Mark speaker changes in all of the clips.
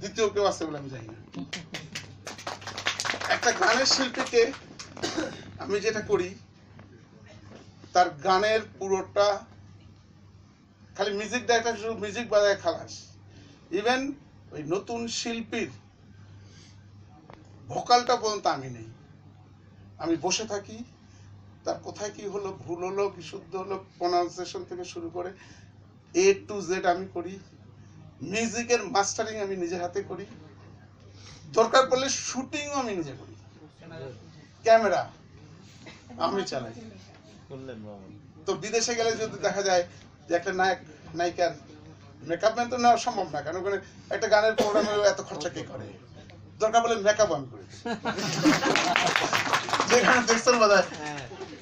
Speaker 1: দ্বিতীয় কেউ আছে বলে আমি জানি না। একটা গানের শিল্পীকে আমি যেটা করি, তার গানের পুরোটা খালি মিউজিক ডাইরেক্টর শুধু মিউজিক বাজায় খালাস। ইভেন ওই নতুন শিল্পীর ভোকালটা পর্যন্ত আমি নেই। আমি বসে থাকি, তার কোথায় কি হলো, ভুল হলো, কি শুদ্ধ হলো প্রনাউন্সিয়েশন থেকে শুরু করে এ টু জেড আমি করি। মিউজিকের মাস্টারিং আমি নিজে হাতে করি। দরকার পড়লে শুটিংও আমি নিজে করি। ক্যামেরা আমি চালাই। তো বিদেশে গেলে যদি দেখা যায় যে একটা নায়ক নায়িকার মেকআপ ম্যান তো নেওয়া সম্ভব না কারণ ওখানে একটা গানের প্রোগ্রামে এত খরচা কে করে? দরকার বলে মেকআপ আমি করি। যেখানে দেখছেন বোধ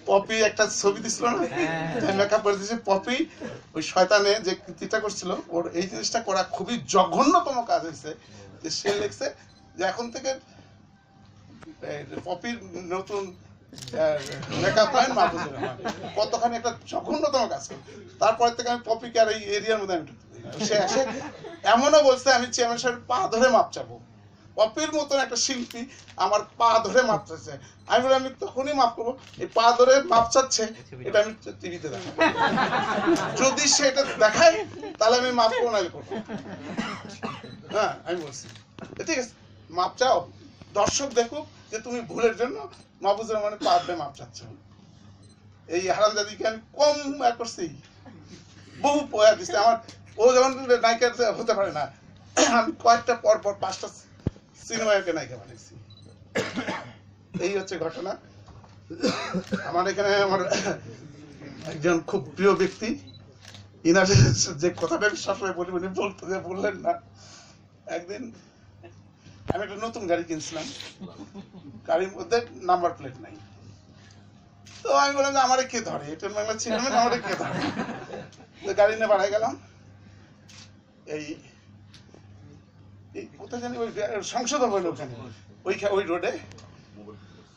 Speaker 1: পপি একটা ছবি দিছিল না? মেকআপ করে দিয়েছে পপি। ওই শয়তানে যে কৃতিটা করছিল ওর এই জিনিসটা করা খুবই জঘন্যতম কাজ হয়েছে। যে সে লিখছে যে এখন থেকে পপির নতুন মেকআপ লাইন মাহফুজুর রহমান কতখানি একটা জঘন্যতম কাজ করে তারপরে থেকে আমি পপিকে আর এই এরিয়ার মধ্যে আমি। সে আসে এমনও বলছে আমি চেয়ারম্যান সাহেবের পা ধরে মাপ চাবো। পপির মতন একটা শিল্পী আমার পা ধরে মাপ চাচ্ছে আমি বলি আমি তখনই মাপ করব। এই পা ধরে মাপ চাচ্ছে, এটা আমি টিভিতে দেখাবো। যদি সেটা দেখায়, তাহলে আমি মাপ করব নাহলে করব না। হ্যাঁ আমি বলছি। ঠিক আছে, মাপ চাও। দর্শক দেখুক যে তুমি ভুলের জন্য মাহফুজুর রহমানের পা ধরে মাপ চাচ্ছ। এই হারামজাদিকে আমি কম করছি। বহু পয়া দিচ্ছে আমার ও যখন নায়িকা হতে পারে না। আমি কয়েকটা পর পর পাঁচটা সিনেমাকে নায়িকা বানিয়েছি। এই হচ্ছে ঘটনা। আমার এখানে আমার একজন খুব প্রিয় ব্যক্তি। ইনার যে কথাটা আমি সবসময় বলি, উনি বলতে যে বললেন না। একদিন আমি একটা নতুন গাড়ি কিনছিলাম। গাড়ির মধ্যে নাম্বার প্লেট নাই। তো আমি বললাম যে, আমারে কে ধরে? এটা বাংলা ছিলাম আমারে কে ধরে? তো গাড়ি নিয়ে বাড়াই গেলাম। এই কোথায় জানি, ওই সংসদ হইল ওখানে। ওই ওই রোডে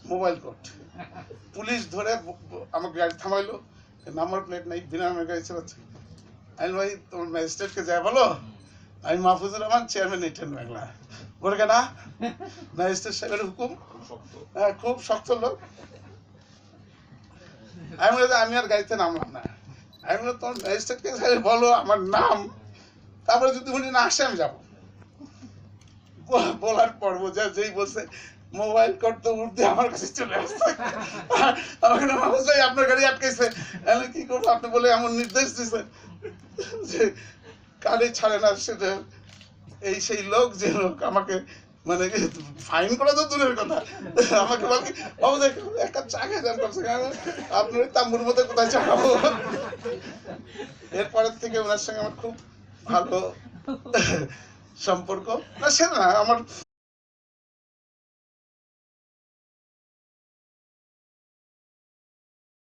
Speaker 1: মোবাইল কোর্ট। পুলিশ ধরে ব- গাড়ি থামাইলো। নাম্বার প্লেট নাই, বিনা নামের গাড়ি চালাচ্ছে। আমি ভাই, তোমার ম্যাজিস্ট্রেটকে যায় বলো, আমি মাহফুজুর রহমান, চেয়ারম্যান ইটেন বাংলা। বলে কেনা ম্যাজিস্ট্রেট সাহেবের হুকুম। হ্যাঁ খুব শক্ত লোক। আমি বলে আমি আর গাড়িতে নামলাম না। আমি বলে তোমার ম্যাজিস্ট্রেটকে বলো, আমার নাম। তারপরে যদি উনি না আসে, আমি যাব। বলার পর বোঝা যেই বলছে, মোবাইল করতে উঠতে আমার কাছে চলে আসছে আমাকে মাহফুজ ভাই আপনার গাড়ি আটকাইছে আমি কি করব? আপনি বলে এমন নির্দেশ দিচ্ছেন যে, গাড়ি ছাড়ে না সেটা এই সেই লোক, যে লোক আমাকে মানে ফাইন করা তো দূরের কথা। আমাকে বলে বাবু এক কাপ চা খেয়ে যান আপনার তাম্বুর মধ্যে কোথায় চা খাব এরপরের থেকে ওনার সঙ্গে আমার খুব ভালো সম্পর্ক? না সে না আমার